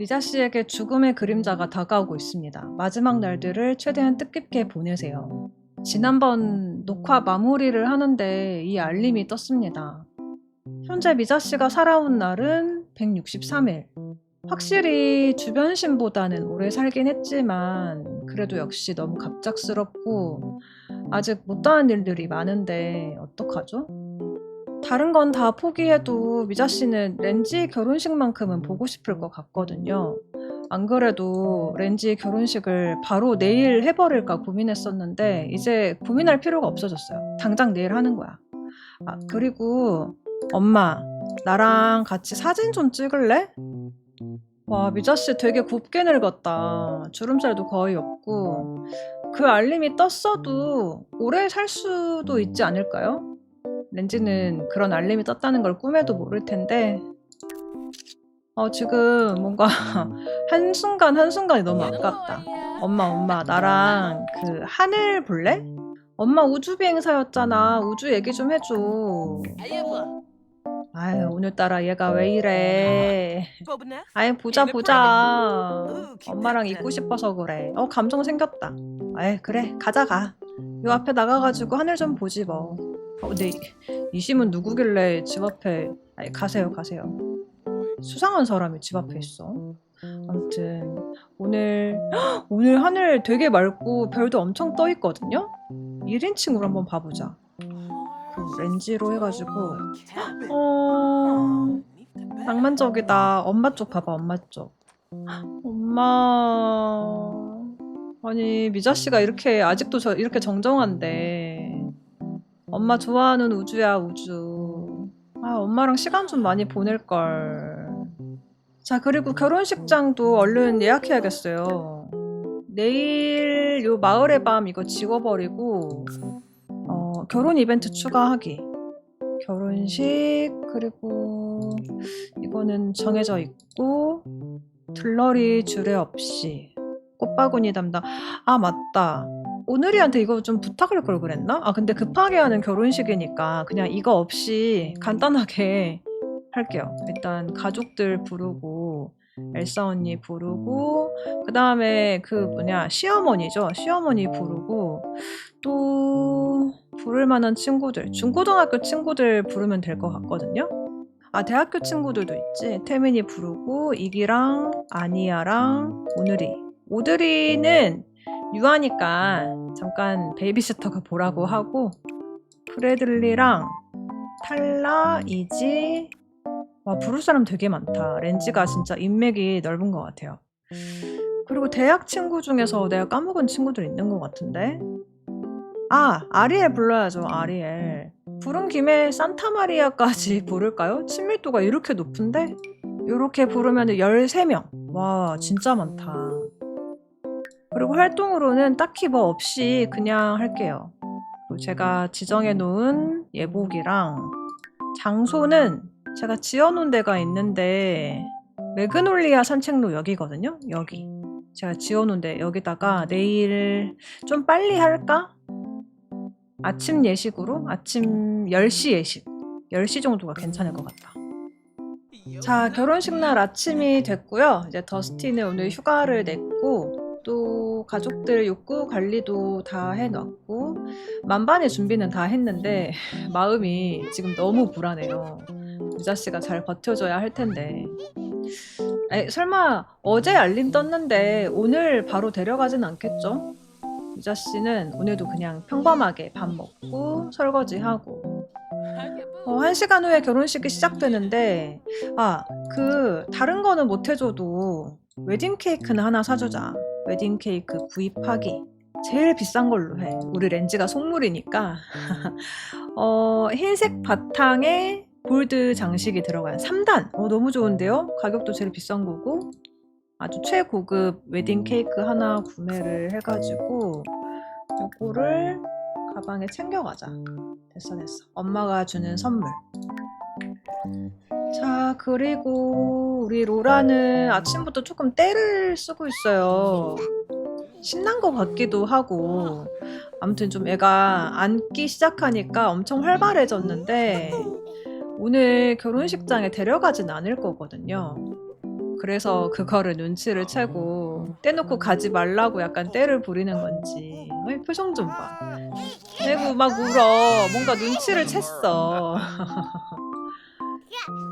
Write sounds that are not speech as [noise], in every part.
미자 씨에게 죽음의 그림자가 다가오고 있습니다. 마지막 날들을 최대한 뜻깊게 보내세요. 지난번 녹화 마무리를 하는데 이 알림이 떴습니다. 현재 미자 씨가 살아온 날은 163일. 확실히 주변 신보다는 오래 살긴 했지만 그래도 역시 너무 갑작스럽고 아직 못다한 일들이 많은데 어떡하죠? 다른 건 다 포기해도 미자 씨는 렌지 결혼식만큼은 보고 싶을 것 같거든요. 안 그래도 렌지 결혼식을 바로 내일 해버릴까 고민했었는데 이제 고민할 필요가 없어졌어요. 당장 내일 하는 거야. 아, 그리고 엄마, 나랑 같이 사진 좀 찍을래? 와, 미자 씨 되게 곱게 늙었다. 주름살도 거의 없고. 그 알림이 떴어도 오래 살 수도 있지 않을까요? 렌지는 그런 알림이 떴다는 걸 꿈에도 모를 텐데 어 지금 뭔가 [laughs] 한순간 한순간이 너무 아깝다. 엄마 엄마 나랑 그 하늘 볼래? 엄마 우주 비행사였잖아. 우주 얘기 좀 해줘. 아유 오늘따라 얘가 왜 이래? 아이 보자 보자. 엄마랑 있고 싶어서 그래. 어 감정 생겼다. 아이 그래 가자 가 요 앞에 나가가지고 하늘 좀 보지 뭐 어, 근데 이심은 누구길래 집 앞에 아니, 가세요 가세요. 수상한 사람이 집 앞에 있어. 아무튼 오늘 헉, [gasps] 오늘 하늘 되게 맑고 별도 엄청 떠 있거든요? 1인칭으로 한번 봐보자. 그 렌즈로 해가지고. [gasps] 어 낭만적이다. 엄마 쪽 봐봐 엄마 쪽. [gasps] 엄마. 아니 미자 씨가 이렇게 아직도 저 이렇게 정정한데 엄마 좋아하는 우주야 우주. 아 엄마랑 시간 좀 많이 보낼 걸 자 그리고 결혼식장도 얼른 예약해야겠어요. 내일 요 마을의 밤 이거 지워버리고 어 결혼 이벤트 추가하기. 결혼식 그리고 이거는 정해져 있고 들러리 주례 없이. 꽃바구니 담당. 아 맞다 오늘이한테 이거 좀 부탁할 걸 그랬나? 아 근데 급하게 하는 결혼식이니까 그냥 이거 없이 간단하게 [laughs] 할게요. 일단 가족들 부르고 엘사 언니 부르고 그 다음에 그 뭐냐 시어머니죠. 시어머니 부르고 또 부를 만한 친구들 중고등학교 친구들 부르면 될 것 같거든요. 아 대학교 친구들도 있지. 태민이 부르고 이기랑 아니야랑 오늘이 오드리는 유아니까 잠깐 베이비시터가 보라고 하고 프레들리랑 탈라, 이지 와 부를 사람 되게 많다. 렌지가 진짜 인맥이 넓은 것 같아요. 그리고 대학 친구 중에서 내가 까먹은 친구들 있는 것 같은데 아 아리엘 불러야죠 아리엘 부른 김에 산타마리아까지 [laughs] 부를까요? 친밀도가 이렇게 높은데 이렇게 부르면 13명 와 진짜 많다 그리고 활동으로는 딱히 뭐 없이 그냥 할게요. 제가 지정해 놓은 예복이랑 장소는 제가 지어 놓은 데가 있는데 매그놀리아 산책로 여기거든요. 여기. 제가 지어 놓은 데 여기다가 내일 좀 빨리 할까? 아침 예식으로? 아침 10시 예식. 10시 정도가 괜찮을 것 같다. 자, 결혼식 날 아침이 됐고요. 이제 더스티는 오늘 휴가를 냈고 또 가족들 욕구 관리도 다 해놨고 만반의 준비는 다 했는데 [laughs] 마음이 지금 너무 불안해요. 유자 씨가 잘 버텨줘야 할 텐데. 에, 설마 어제 알림 떴는데 오늘 바로 데려가진 않겠죠? 유자 씨는 오늘도 그냥 평범하게 밥 먹고 설거지하고 어, 한 시간 후에 결혼식이 시작되는데 아 그 다른 거는 못 해줘도 웨딩 케이크는 하나 사주자. 웨딩 케이크 구입하기. 제일 비싼 걸로 해. 우리 렌즈가 속물이니까. [laughs] 어, 흰색 바탕에 골드 장식이 들어간 3단. 어, 너무 좋은데요? 가격도 제일 비싼 거고. 아주 최고급 웨딩 케이크 하나 구매를 해가지고 요거를 가방에 챙겨가자. 됐어, 됐어. 엄마가 주는 선물. 자, 그리고 우리 로라는 아침부터 조금 떼를 쓰고 있어요. 신난 것 같기도 하고. 아무튼 좀 애가 앉기 시작하니까 엄청 활발해졌는데, 오늘 결혼식장에 데려가진 않을 거거든요. 그래서 그거를 눈치를 채고 떼놓고 가지 말라고 약간 떼를 부리는 건지 어이, 표정 좀 봐. 아이고 막 울어. 뭔가 눈치를 챘어. [laughs]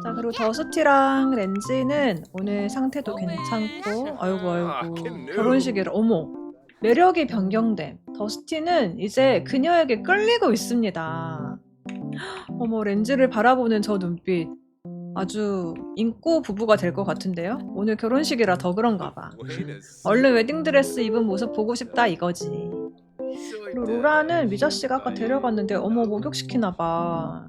자 그리고 더스티랑 렌지는 오늘 상태도 괜찮고 아이고 아이고 결혼식이라 어머 매력이 변경됨. 더스티는 이제 그녀에게 끌리고 있습니다. 어머 렌즈를 바라보는 저 눈빛 아주 인고 부부가 될 것 같은데요. 오늘 결혼식이라 더 그런가 봐. 얼른 웨딩드레스 입은 모습 보고 싶다 이거지. 그리고 로라는 미자 씨가 아까 데려갔는데 어머 목욕시키나 봐.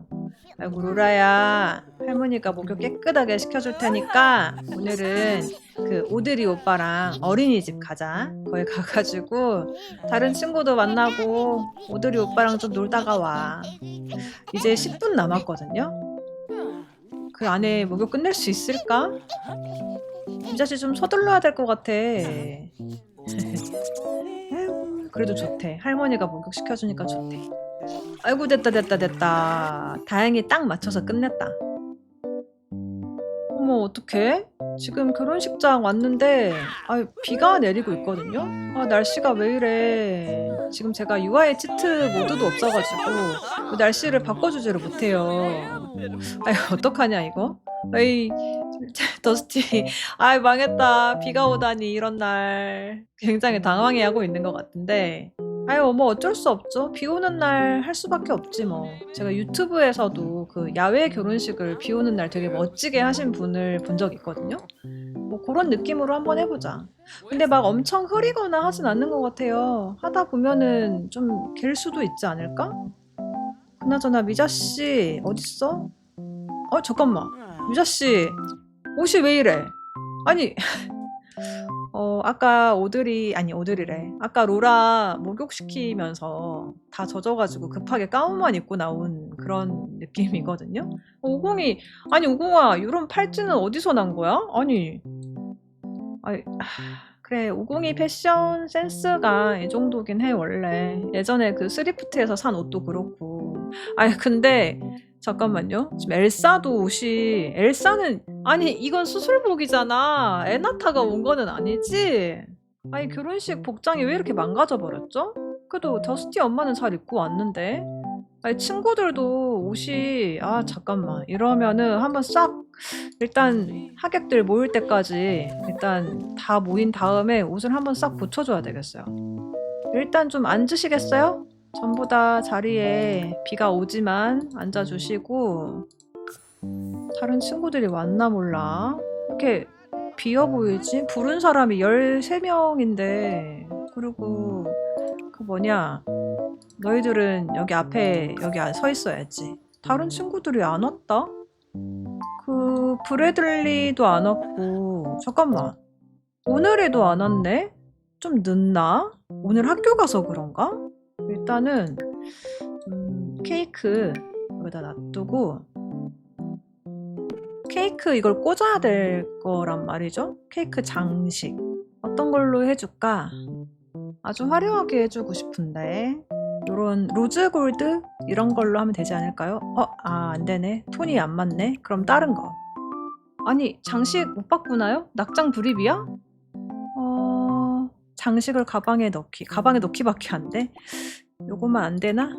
아이고 로라야 할머니가 목욕 깨끗하게 시켜줄 테니까 오늘은 그 오드리 오빠랑 어린이집 가자. 거기 가가지고 다른 친구도 만나고 오드리 오빠랑 좀 놀다가 와. 이제 10분 남았거든요. 그 안에 목욕 끝낼 수 있을까? 미자 씨 좀 서둘러야 될 것 같아. [laughs] 그래도 좋대. 할머니가 목욕 시켜주니까 좋대. 아이고 됐다 됐다 됐다. 다행히 딱 맞춰서 끝냈다. 어머 어떡해? 지금 결혼식장 왔는데 아, 비가 내리고 있거든요. 아 날씨가 왜 이래? 지금 제가 UI 치트 모드도 없어가지고 날씨를 바꿔주지를 못해요. 아유 어떡하냐 이거? 에이 [laughs] 더스티 아이 망했다 비가 오다니 이런 날 굉장히 당황해하고 있는 것 같은데 아유 뭐 어쩔 수 없죠 비 오는 날 할 수밖에 없지 뭐 제가 유튜브에서도 그 야외 결혼식을 비 오는 날 되게 멋지게 하신 분을 본 적 있거든요 뭐 그런 느낌으로 한번 해보자 근데 막 엄청 흐리거나 하진 않는 것 같아요 하다 보면은 좀 길 수도 있지 않을까? 그나저나 미자 씨 어딨어? 어 잠깐만 유자 씨 옷이 왜 이래? 아니 어 아까 오드리 아니 오드리래 아까 로라 목욕시키면서 다 젖어가지고 급하게 가운만 입고 나온 그런 느낌이거든요. 오공이 아니 오공아 이런 팔찌는 어디서 난 거야? 아니 하, 그래 오공이 패션 센스가 이 정도긴 해 원래 예전에 그 스리프트에서 산 옷도 그렇고 아니 근데 잠깐만요. 지금 엘사도 옷이 엘사는 아니 이건 수술복이잖아. 에나타가 온 거는 아니지. 아니 결혼식 복장이 왜 이렇게 망가져 버렸죠? 그래도 더스티 엄마는 잘 입고 왔는데. 아니 친구들도 옷이 아 잠깐만 이러면은 한번 싹 일단 하객들 모일 때까지 일단 다 모인 다음에 옷을 한번 싹 붙여줘야 되겠어요. 일단 좀 앉으시겠어요? 전부 다 자리에 비가 오지만 앉아주시고 다른 친구들이 왔나 몰라 이렇게 비어 보이지? 부른 사람이 13명인데 그리고 그 뭐냐 너희들은 여기 앞에 여기 서 있어야지 다른 친구들이 안 왔다? 그 브래들리도 안 왔고 잠깐만 오늘에도 안 왔네? 좀 늦나? 오늘 학교 가서 그런가? 일단은 음, 케이크 여기다 놔두고 케이크 이걸 꽂아야 될 거란 말이죠. 케이크 장식 어떤 걸로 해줄까? 아주 화려하게 해주고 싶은데 요런 로즈 골드 이런 걸로 하면 되지 않을까요? 어, 아, 안 되네. 톤이 안 맞네. 그럼 다른 거. 아니, 장식 못 바꾸나요? 낙장 불입이야? 어, 장식을 가방에 넣기. 가방에 넣기밖에 안 돼. 요거만 안 되나?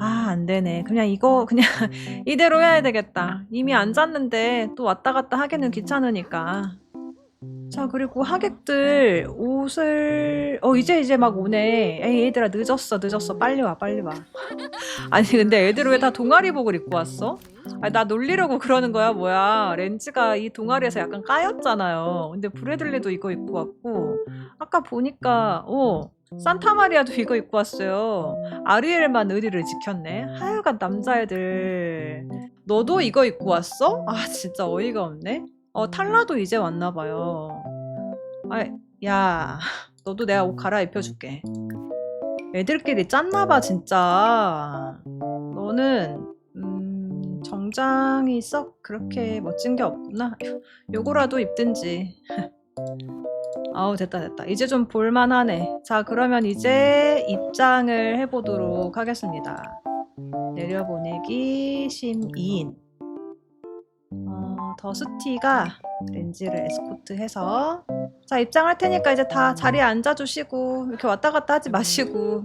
아, 안 되네. 그냥 이거 그냥 [laughs] 이대로 해야 되겠다. 이미 앉았는데 또 왔다 갔다 하기는 귀찮으니까. 자, 그리고 하객들 옷을 어 이제 이제 막 오네. 에이, 얘들아 늦었어. 늦었어. 빨리 와. 빨리 와. [laughs] 아니, 근데 애들 왜 다 동아리복을 입고 왔어? 아니, 나 놀리려고 그러는 거야, 뭐야. 렌즈가 이 동아리에서 약간 까였잖아요. 근데 브래들리도 이거 입고 왔고 아까 보니까 어 산타 마리아도 이거 입고 왔어요. 아리엘만 의리를 지켰네. 하여간 남자애들. 너도 이거 입고 왔어? 아 진짜 어이가 없네. 어 탈라도 이제 왔나 봐요. 아, 야, [laughs] 너도 내가 옷 갈아입혀줄게. 애들끼리 짰나 봐 진짜. 너는 음, 정장이 썩 그렇게 멋진 게 없구나. [laughs] 요거라도 입든지. [laughs] 아우 됐다 됐다 이제 좀 볼만하네 자 그러면 이제 입장을 해보도록 하겠습니다 내려보내기 심 2인 어, 더스티가 렌지를 에스코트해서. 자 입장할 테니까 이제 다 자리에 앉아주시고 이렇게 왔다 갔다 하지 마시고.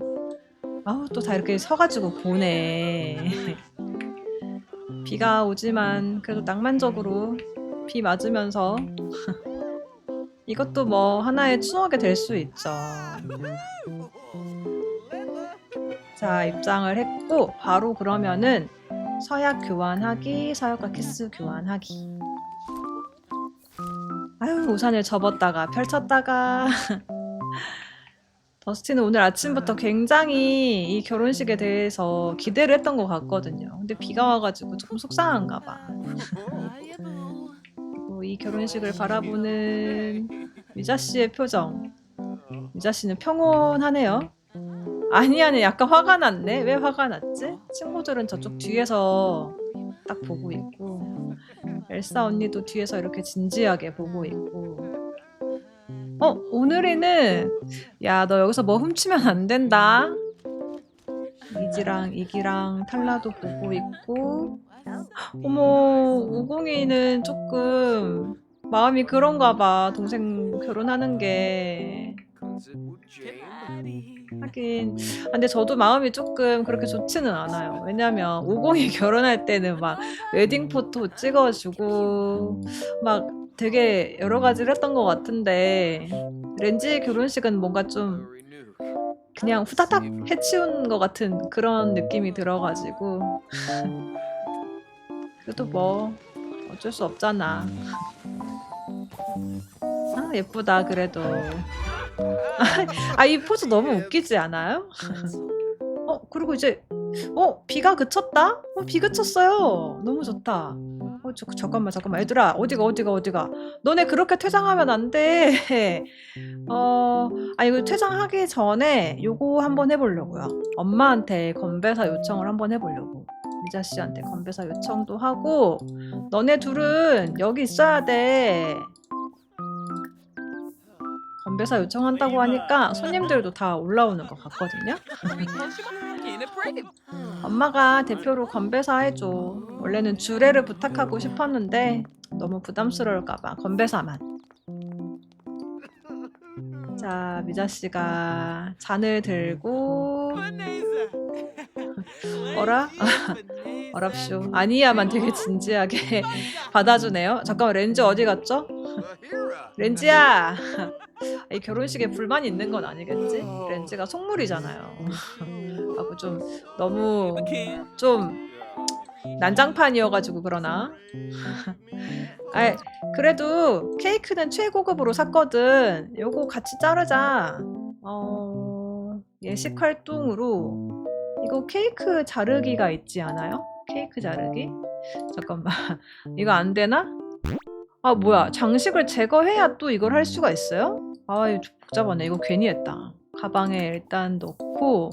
아우 또 다 이렇게 서가지고 보네. [laughs] 비가 오지만 그래도 낭만적으로 비 맞으면서 [laughs] 이것도 뭐 하나의 추억이 될 수 있죠. 자, 입장을 했고 바로 그러면은 서약 교환하기, 서약과 키스 교환하기. 아유, 우산을 접었다가 펼쳤다가 [laughs] 더스티는 오늘 아침부터 굉장히 이 결혼식에 대해서 기대를 했던 것 같거든요. 근데 비가 와가지고 조금 속상한가 봐. 이 결혼식을 바라보는 미자 씨의 표정. 미자 씨는 평온하네요. 아니 아니 약간 화가 났네. 왜 화가 났지? 친구들은 저쪽 뒤에서 딱 보고 있고 엘사 언니도 뒤에서 이렇게 진지하게 보고 있고. 어 오늘이는 야 너 여기서 뭐 훔치면 안 된다. 이지랑 이기랑 탈라도 보고 있고. 어머 우공이는 조금 마음이 그런가 봐. 동생 결혼하는 게 하긴. 아, 근데 저도 마음이 조금 그렇게 좋지는 않아요. 왜냐면 우공이 [laughs] 결혼할 때는 막 웨딩 포토 찍어주고 막 되게 여러 가지를 했던 것 같은데 렌지 결혼식은 뭔가 좀 그냥 후다닥 해치운 것 같은 그런 느낌이 들어가지고. 그래도 뭐 어쩔 수 없잖아. 아 예쁘다 그래도. 아 이 포즈 너무 웃기지 않아요? [laughs] 어 그리고 이제 어 비가 그쳤다? 어, 비 그쳤어요. 너무 좋다. 어 저, 잠깐만 잠깐만 얘들아 어디가 어디가 어디가 너네 그렇게 퇴장하면 안 돼. [laughs] 어, 아 이거 퇴장하기 전에 요거 한번 해보려고요. 엄마한테 건배사 요청을 한번 해보려고. 미자 씨한테 건배사 요청도 하고 너네 둘은 여기 있어야 돼. 건배사 요청한다고 하니까 손님들도 다 올라오는 것 같거든요. 엄마가 대표로 건배사 해줘. 원래는 주례를 부탁하고 싶었는데 너무 부담스러울까봐 건배사만. 자, 미자 씨가 잔을 들고 어라? [laughs] 어랍쇼. [laughs] 아니야만 되게 진지하게 [laughs] 받아주네요. 잠깐만 렌즈 어디 갔죠? 렌즈야. 이 결혼식에 불만이 있는 건 아니겠지? 렌즈가 속물이잖아요. 하고 좀 너무 좀 난장판이어가지고 그러나. 아 그래도 케이크는 최고급으로 샀거든. 요거 같이 자르자. 어 예식 활동으로 이거 케이크 자르기가 있지 않아요? 케이크 자르기? 잠깐만 [laughs] 이거 안 되나? 아 뭐야 장식을 제거해야 또 이걸 할 수가 있어요? 아 이거 좀 복잡하네 이거 괜히 했다 가방에 일단 넣고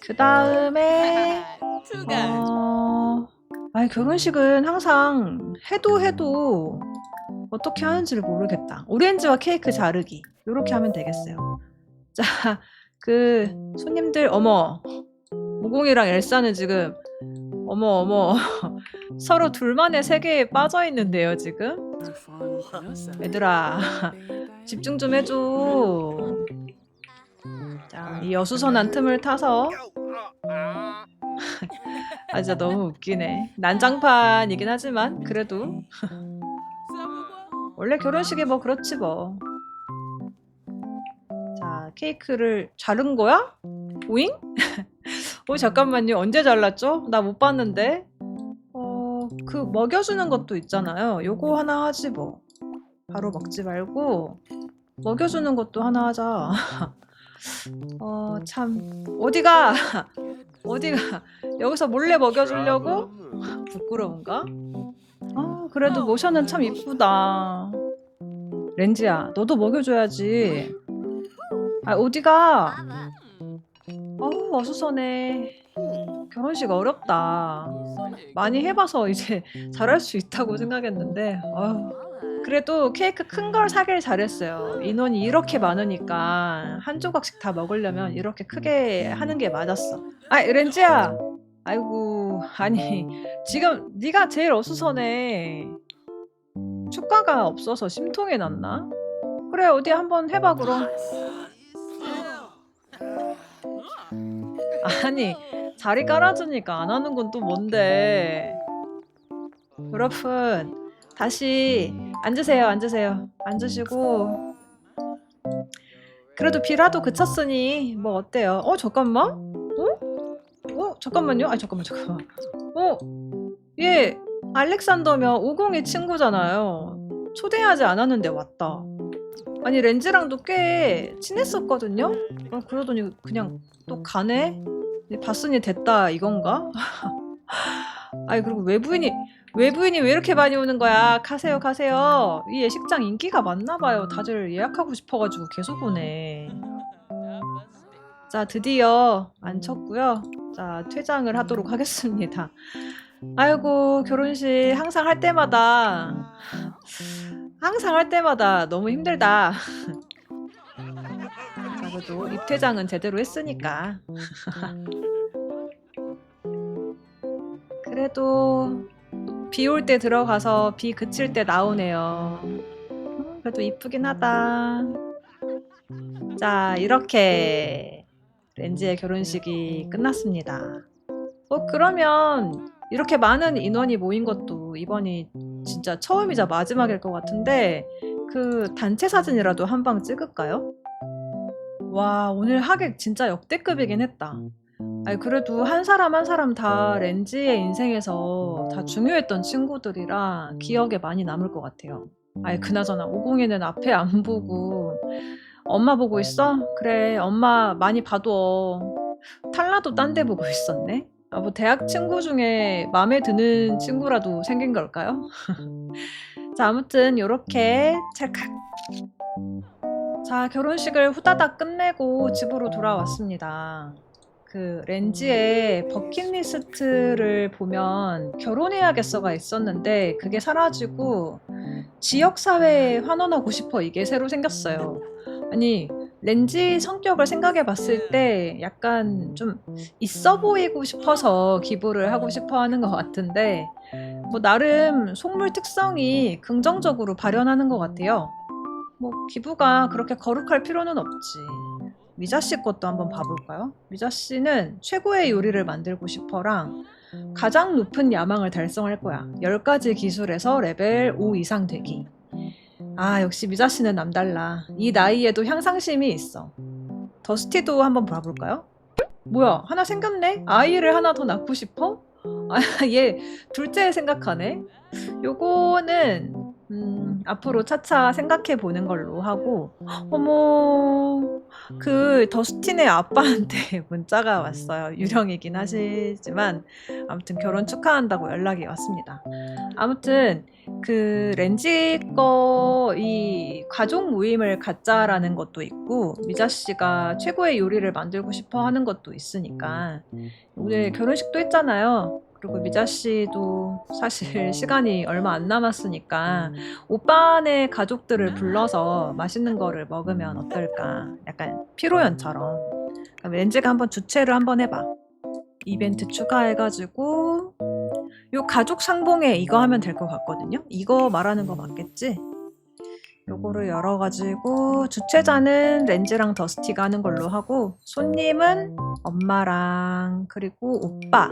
그 다음에 [laughs] 어... 아니 결혼식은 항상 해도 해도 어떻게 하는지를 모르겠다. 오렌지와 케이크 자르기. 이렇게 하면 되겠어요. [laughs] 자 그 손님들 어머. 무공이랑 엘사는 지금 어머 어머. [laughs] 서로 둘만의 세계에 빠져 있는데요 지금? 얘들아 [laughs] 집중 좀 해줘. 자이 어수선한 틈을 타서 아 진짜 너무 웃기네 난장판이긴 하지만 그래도 [laughs] 원래 결혼식이 뭐 그렇지 뭐. 자, 케이크를 자른 거야? 오잉? [laughs] 어, 잠깐만요. 언제 잘랐죠? 나 못 봤는데. 어, 그 먹여주는 것도 있잖아요. 요거 하나 하지 뭐. 바로 먹지 말고 먹여주는 것도 하나 하자. [laughs] 어, 참. 어디가? [laughs] 어디가? 여기서 몰래 먹여주려고? 부끄러운가? 아, 그래도 모션은 참 이쁘다. 렌지야, 너도 먹여줘야지. 아, 어디가? 어우, 어수선해. 결혼식 어렵다. 많이 해봐서 이제 [laughs] 잘할 수 있다고 생각했는데, 어휴. 그래도 케이크 큰 걸 사길 잘했어요. 인원이 이렇게 많으니까 한 조각씩 다 먹으려면 이렇게 크게 하는 게 맞았어. 아, 렌지야. 아이고 아니 지금 네가 제일 어수선해. 축가가 없어서 심통이 났나? 그래 어디 한번 해봐 그럼. 아니 자리 깔아주니까 안 하는 건 또 뭔데? 여러분 다시 앉으세요 앉으세요 앉으시고 그래도 비라도 그쳤으니 뭐 어때요? 어 잠깐만 어? 어 잠깐만요 아 잠깐만 잠깐만 어? 얘 알렉산더면 502 친구잖아요 초대하지 않았는데 왔다 아니 렌즈랑도 꽤 친했었거든요 어, 그러더니 그냥 또 가네 봤으니 됐다 이건가? [laughs] 아니 그리고 외부인이 외부인이 왜 이렇게 많이 오는 거야? 가세요, 가세요. 이 예식장 인기가 많나 봐요. 다들 예약하고 싶어가지고 계속 오네. 자, 드디어 앉혔고요. 자, 퇴장을 하도록 하겠습니다. 아이고, 결혼식 항상 할 때마다 항상 할 때마다 너무 힘들다. 자, 그래도 입퇴장은 제대로 했으니까. 그래도 비 올 때 들어가서 비 그칠 때 나오네요. 음, 그래도 이쁘긴 하다. 자, 이렇게 렌즈의 결혼식이 끝났습니다. 어, 그러면 이렇게 많은 인원이 모인 것도 이번이 진짜 처음이자 마지막일 것 같은데 그 단체 사진이라도 한 방 찍을까요? 와, 오늘 하객 진짜 역대급이긴 했다. 아니 그래도 한 사람 한 사람 다 렌즈의 인생에서 다 중요했던 친구들이라 기억에 많이 남을 것 같아요. 아니 그나저나 오공이는 앞에 안 보고 엄마 보고 있어? 그래 엄마 많이 봐도 탈라도 딴 데 보고 있었네. 아 뭐 대학 친구 중에 마음에 드는 친구라도 생긴 걸까요? [laughs] 자 아무튼 요렇게 찰칵 자 결혼식을 후다닥 끝내고 집으로 돌아왔습니다. 그 렌즈의 버킷리스트를 보면 결혼해야겠어가 있었는데 그게 사라지고 지역사회에 환원하고 싶어 이게 새로 생겼어요. 아니 렌즈 성격을 생각해 봤을 때 약간 좀 있어 보이고 싶어서 기부를 하고 싶어 하는 것 같은데 뭐 나름 속물 특성이 긍정적으로 발현하는 것 같아요. 뭐 기부가 그렇게 거룩할 필요는 없지. 미자 씨 것도 한번 봐볼까요? 미자 씨는 최고의 요리를 만들고 싶어랑 가장 높은 야망을 달성할 거야. 10가지 기술에서 레벨 5 이상 되기. 아, 역시 미자 씨는 남달라. 이 나이에도 향상심이 있어. 더스티도 한번 봐볼까요? 뭐야, 하나 생겼네? 아이를 하나 더 낳고 싶어? 아, [laughs] 얘 둘째 생각하네? 요거는 음, 앞으로 차차 생각해 보는 걸로 하고 어머 그 더스틴의 아빠한테 [laughs] 문자가 왔어요. 유령이긴 하시지만 아무튼 결혼 축하한다고 연락이 왔습니다. 아무튼 그 렌지 거 이 가족 모임을 갖자라는 것도 있고 미자 씨가 최고의 요리를 만들고 싶어 하는 것도 있으니까 오늘 결혼식도 했잖아요. 그리고 미자 씨도 사실 시간이 얼마 안 남았으니까 오빠네 가족들을 불러서 맛있는 거를 먹으면 어떨까? 약간 피로연처럼. 그럼 렌즈가 한번 주최를 한번 해봐. 이벤트 추가해가지고 요 가족 상봉에 이거 하면 될 것 같거든요. 이거 말하는 거 맞겠지? 요거를 열어가지고 주최자는 렌즈랑 더스티가 하는 걸로 하고 손님은 엄마랑 그리고 오빠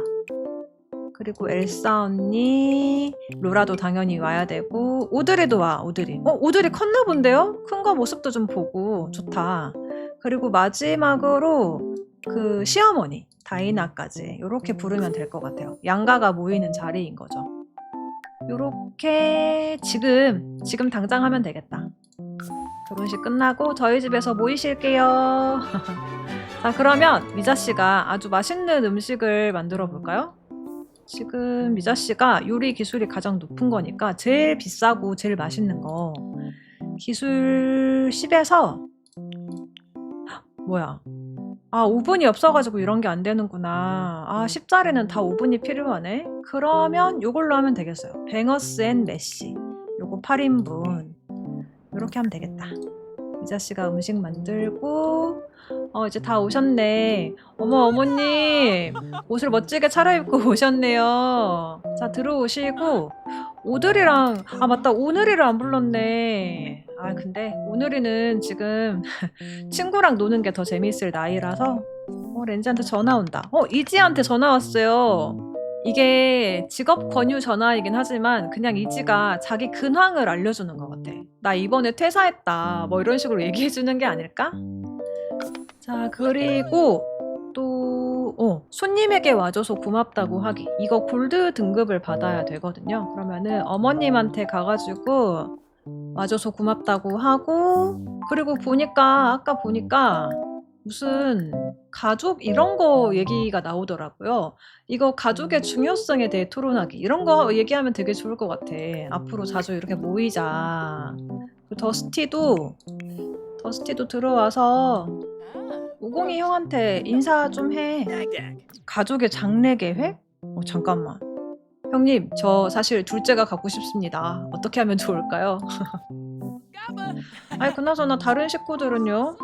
그리고 엘사 언니, 로라도 당연히 와야 되고 오드리도 와, 오드리. 어, 오드리 컸나 본데요? 큰 거 모습도 좀 보고 좋다. 그리고 마지막으로 그 시어머니, 다이나까지 이렇게 부르면 될 것 같아요. 양가가 모이는 자리인 거죠. 요렇게 지금 지금 당장 하면 되겠다. 결혼식 끝나고 저희 집에서 모이실게요. [laughs] 자, 그러면 미자 씨가 아주 맛있는 음식을 만들어 볼까요? 지금 미자 씨가 요리 기술이 가장 높은 거니까 제일 비싸고 제일 맛있는 거. 기술 10에서 [gasps] 뭐야? 아 5분이 없어가지고 이런 게 안 되는구나. 아 10짜리는 다 5분이 필요하네? 그러면 요걸로 하면 되겠어요. 뱅어스 앤 메시 요거 8인분. 이렇게 하면 되겠다. 미자 씨가 음식 만들고 어, 이제 다 오셨네. 어머, 어머님. 옷을 멋지게 차려입고 [laughs] 오셨네요. 자, 들어오시고. 오늘이랑, 아, 맞다. 오늘이를 안 불렀네. 아, 근데 오늘이는 지금 [laughs] 친구랑 노는 게 더 재밌을 나이라서. 어, 렌즈한테 전화 온다. 어, 이지한테 전화 왔어요. 이게 직업 권유 전화이긴 하지만 그냥 이지가 자기 근황을 알려주는 것 같아. 나 이번에 퇴사했다. 뭐 이런 식으로 얘기해주는 게 아닐까? 자, 그리고 또, 어, 손님에게 와줘서 고맙다고 하기. 이거 골드 등급을 받아야 되거든요. 그러면은 어머님한테 가가지고 와줘서 고맙다고 하고, 그리고 보니까, 아까 보니까 무슨 가족 이런 거 얘기가 나오더라고요. 이거 가족의 중요성에 대해 토론하기. 이런 거 얘기하면 되게 좋을 것 같아. 앞으로 자주 이렇게 모이자. 그리고 더스티도, 더스티도 들어와서 오공이 형한테 인사 좀 해. 가족의 장래 계획? 어, 잠깐만. 형님, 저 사실 둘째가 갖고 싶습니다. 어떻게 하면 좋을까요? [laughs] 아니, 그나저나 다른 식구들은요?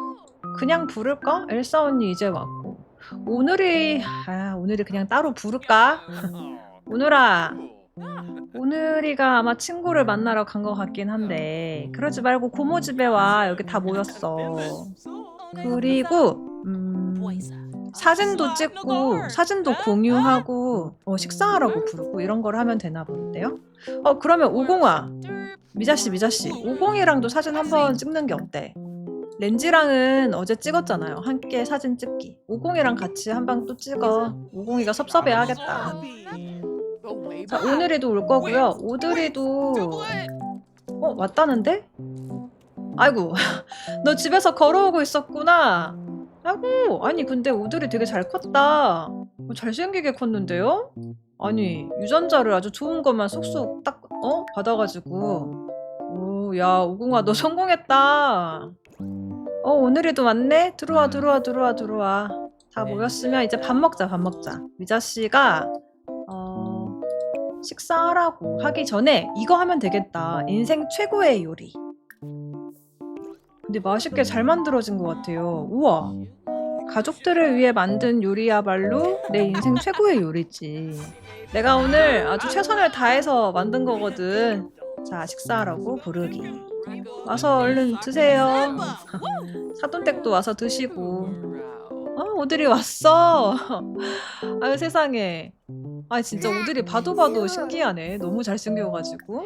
그냥 부를까? 엘사 언니 이제 왔고. 오늘이, 아, 오늘이 그냥 따로 부를까? [laughs] 오늘아, 오늘이가 아마 친구를 만나러 간 것 같긴 한데, 그러지 말고 고모 집에 와. 여기 다 모였어. 그리고, 음, 사진도 찍고 사진도 공유하고 어, 식사하라고 부르고 이런 걸 하면 되나 본데요. 어 그러면 오공아 미자씨 미자씨 오공이랑도 사진 한번 찍는 게 어때? 렌지랑은 어제 찍었잖아요. 함께 사진 찍기. 오공이랑 같이 한 방 또 찍어. 오공이가 섭섭해 하겠다. 자 오늘이도 올 거고요. 오드리도 어 왔다는데? 아이고 [laughs] 너 집에서 걸어오고 있었구나. 아이고 아니 근데 오들이 되게 잘 컸다. 어, 잘생기게 컸는데요? 아니 유전자를 아주 좋은 것만 쏙쏙 딱 어? 받아가지고 오 야 오공아 너 성공했다. 어 오늘이도 왔네? 들어와 들어와 들어와 들어와. 다 모였으면 이제 밥 먹자 밥 먹자. 미자 씨가 어 식사하라고 하기 전에 이거 하면 되겠다. 인생 최고의 요리. 근데 맛있게 잘 만들어진 것 같아요. 우와. 가족들을 위해 만든 요리야말로 내 인생 최고의 요리지. 내가 오늘 아주 최선을 다해서 만든 거거든. 자, 식사하라고 부르기. 와서 얼른 드세요. [laughs] 사돈댁도 와서 드시고. 어, 오들이 왔어. [laughs] 아유, 세상에. 아, 진짜 오들이 봐도 봐도 신기하네. 너무 잘생겨가지고.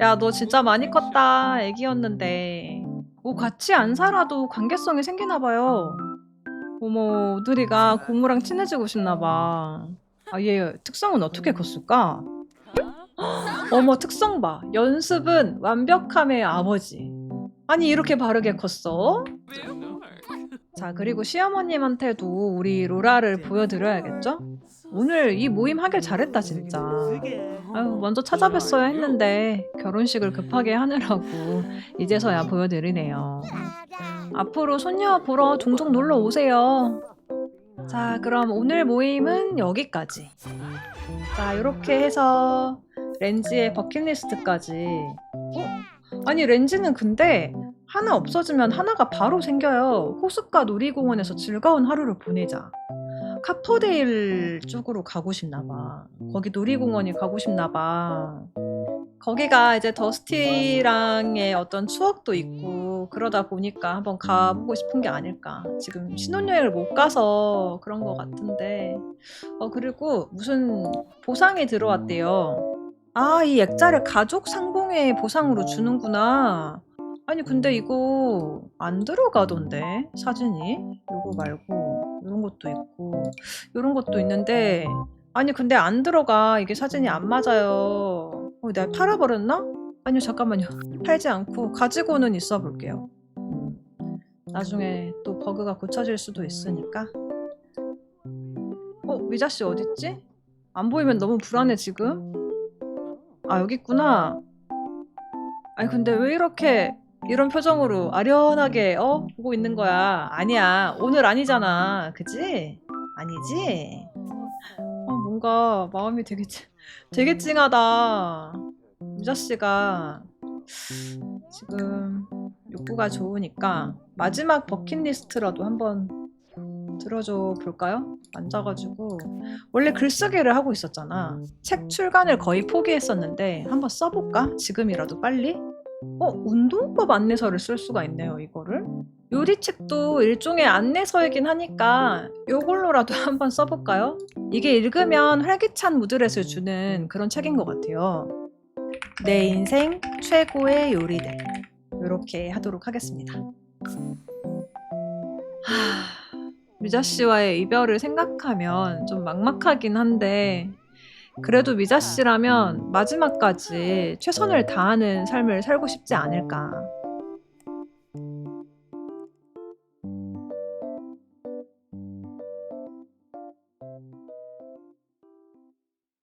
야, 너 진짜 많이 컸다. 애기였는데. 뭐 같이 안 살아도 관계성이 생기나 봐요. 어머, 오드리가 고모랑 친해지고 싶나 봐. 아, 얘 특성은 어떻게 컸을까? [gasps] 어머, 특성 봐. 연습은 완벽함의 아버지. 아니, 이렇게 바르게 컸어? 자, 그리고 시어머님한테도 우리 로라를 보여드려야겠죠? 오늘 이 모임 하길 잘했다, 진짜. 아유, 먼저 찾아뵀어야 했는데 결혼식을 급하게 하느라고 이제서야 보여드리네요. 앞으로 손녀 보러 종종 놀러 오세요. 자, 그럼 오늘 모임은 여기까지. 자, 이렇게 해서 렌지의 버킷리스트까지. 어? 아니, 렌지는 근데 하나 없어지면 하나가 바로 생겨요. 호숫가 놀이공원에서 즐거운 하루를 보내자. 카퍼데일 쪽으로 가고 싶나 봐. 거기 놀이공원이 가고 싶나 봐. 거기가 이제 더스티랑의 어떤 추억도 있고 그러다 보니까 한번 가보고 싶은 게 아닐까. 지금 신혼여행을 못 가서 그런 것 같은데. 어, 그리고 무슨 보상이 들어왔대요. 아, 이 액자를 가족 상봉회 보상으로 주는구나. 아니, 근데 이거 안 들어가던데, 사진이? 요거 말고, 이런 것도 있고, 이런 것도 있는데, 아니, 근데 안 들어가. 이게 사진이 안 맞아요. 어, 내가 팔아버렸나? 아니요, 잠깐만요. [laughs] 팔지 않고 가지고는 있어 볼게요. 음, 나중에 또 버그가 고쳐질 수도 있으니까. 어, 미자씨 어딨지? 안 보이면 너무 불안해, 지금. 아, 여기 있구나. 아니, 근데 왜 이렇게 이런 표정으로 아련하게 어 보고 있는 거야. 아니야. 오늘 아니잖아. 그지? 아니지? 어 뭔가 마음이 되게 찡- 되게 찡하다. 유자 씨가 지금 욕구가 좋으니까 마지막 버킷리스트라도 한번 들어줘 볼까요? 앉아가지고 원래 글쓰기를 하고 있었잖아. 책 출간을 거의 포기했었는데 한번 써볼까? 지금이라도 빨리? 어, 운동법 안내서를 쓸 수가 있네요, 이거를. 요리책도 일종의 안내서이긴 하니까 요걸로라도 [laughs] 한번 써볼까요? 이게 읽으면 활기찬 무드렛을 주는 그런 책인 것 같아요. 내 인생 최고의 요리들. 이렇게 하도록 하겠습니다. 하, 미자 씨와의 이별을 생각하면 좀 막막하긴 한데 그래도 미자 씨라면 마지막까지 최선을 다하는 삶을 살고 싶지 않을까